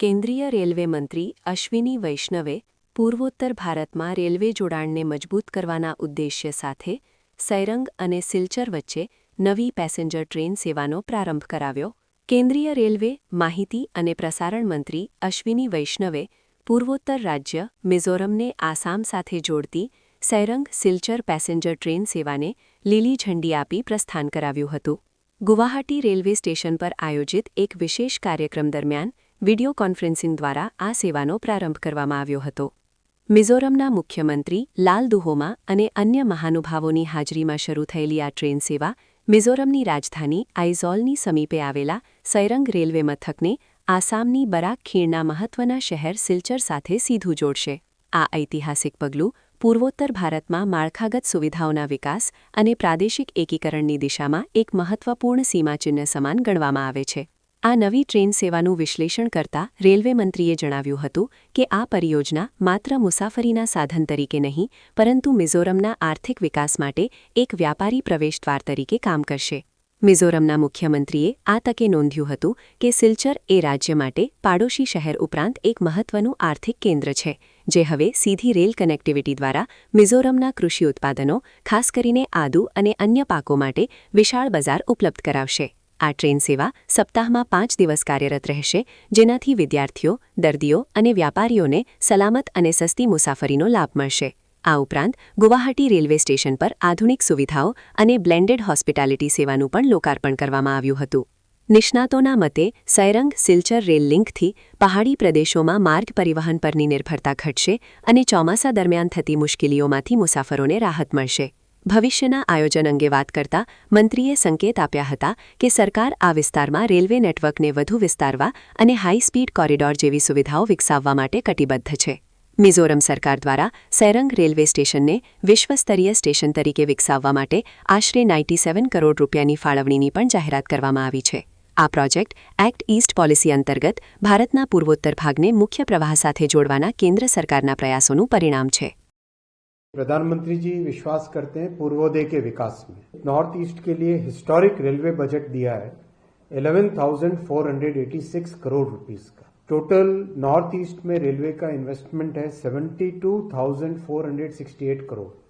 કેન્દ્રીય રેલવે મંત્રી અશ્વિની વૈષ્ણવે પૂર્વોત્તર ભારતમાં રેલવે જોડાણને મજબૂત કરવાના ઉદ્દેશ્ય સાથે સૈરંગ અને સિલચર વચ્ચે નવી પેસેન્જર ટ્રેન સેવાનો પ્રારંભ કરાવ્યો. કેન્દ્રીય રેલવે માહિતી અને પ્રસારણ મંત્રી અશ્વિની વૈષ્ણવે પૂર્વોત્તર રાજ્ય મિઝોરમને આસામ સાથે જોડતી સૈરંગ સિલચર પેસેન્જર ટ્રેન સેવાને લીલી ઝંડી આપી પ્રસ્થાન કરાવ્યું હતું. ગુવાહાટી રેલવે સ્ટેશન પર આયોજિત એક વિશેષ કાર્યક્રમ દરમિયાન વિડિયો કોન્ફરન્સિંગ દ્વારા આ સેવાનો પ્રારંભ કરવામાં આવ્યો હતો. મિઝોરમના મુખ્યમંત્રી લાલ દુહોમા અને અન્ય મહાનુભાવોની હાજરીમાં શરૂ થયેલી આ ટ્રેન સેવા મિઝોરમની રાજધાની આઇઝોલની સમીપે આવેલા સૈરંગ રેલવે મથકને આસામની બરાક ખીણના મહત્વના શહેર સિલચર સાથે સીધું જોડશે. આ ઐતિહાસિક પગલું પૂર્વોત્તર ભારતમાં માળખાગત સુવિધાઓના વિકાસ અને પ્રાદેશિક એકીકરણની દિશામાં એક મહત્વપૂર્ણ સીમાચિહ્ન સમાન ગણવામાં આવે છે. આ નવી ટ્રેન સેવાનું વિશ્લેષણ કરતા રેલવે મંત્રીએ જણાવ્યું હતું કે આ પરિયોજના માત્ર મુસાફરીના સાધન તરીકે નહીં, પરંતુ મિઝોરમના આર્થિક વિકાસ માટે એક વ્યાપારી પ્રવેશદ્વાર તરીકે કામ કરશે. મિઝોરમના મુખ્યમંત્રીએ આ તકે નોંધ્યું હતું કે સિલ્ચર એ રાજ્ય માટે પાડોશી શહેર ઉપરાંત એક મહત્વનું આર્થિક કેન્દ્ર છે, જે હવે સીધી રેલ કનેક્ટિવિટી દ્વારા મિઝોરમના કૃષિ ઉત્પાદનો, ખાસ કરીને આદુ અને અન્ય પાકો માટે વિશાળ બજાર ઉપલબ્ધ કરાવશે. આ ટ્રેન સેવા સપ્તાહમાં પાંચ દિવસ કાર્યરત રહેશે, જેનાથી વિદ્યાર્થીઓ, દર્દીઓ અને વ્યાપારીઓને સલામત અને સસ્તી મુસાફરીનો લાભ મળશે. આ ઉપરાંત, ગુવાહાટી રેલવે સ્ટેશન પર આધુનિક સુવિધાઓ અને બ્લેન્ડેડ હોસ્પિટાલિટી સેવાનું પણ લોકાર્પણ કરવામાં આવ્યું હતું. નિષ્ણાતોના મતે, સૈરંગ સિલ્ચર રેલ લિંકથી પહાડી પ્રદેશોમાં માર્ગ પરિવહન પરની નિર્ભરતા ઘટશે અને ચોમાસા દરમિયાન થતી મુશ્કેલીઓમાંથી મુસાફરોને રાહત મળશે. ભવિષ્યના આયોજન અંગે વાત કરતા મંત્રીએ સંકેત આપ્યા હતા કે સરકાર આ વિસ્તારમાં રેલવે નેટવર્કને વધુ વિસ્તારવા અને હાઈ સ્પીડ કોરિડોર જેવી સુવિધાઓ વિકસાવવા માટે કટિબદ્ધ છે. મિઝોરમ સરકાર દ્વારા સૈરંગ રેલવે સ્ટેશનને વિશ્વસ્તરીય સ્ટેશન તરીકે વિકસાવવા માટે આશરે નાઇન્ટી કરોડ રૂપિયાની ફાળવણીની પણ જાહેરાત કરવામાં આવી છે. આ પ્રોજેક્ટ એક્ટ ઇસ્ટ પોલિસી અંતર્ગત ભારતના પૂર્વોત્તર ભાગને મુખ્ય પ્રવાહ સાથે જોડવાના કેન્દ્ર સરકારના પ્રયાસોનું પરિણામ છે. प्रधानमंत्री जी विश्वास करते हैं पूर्वोदय के विकास में। नॉर्थ ईस्ट के लिए हिस्टोरिक रेलवे बजट दिया है 11,486 करोड़ रुपीस का। टोटल नॉर्थ ईस्ट में रेलवे का इन्वेस्टमेंट है 72,468 करोड़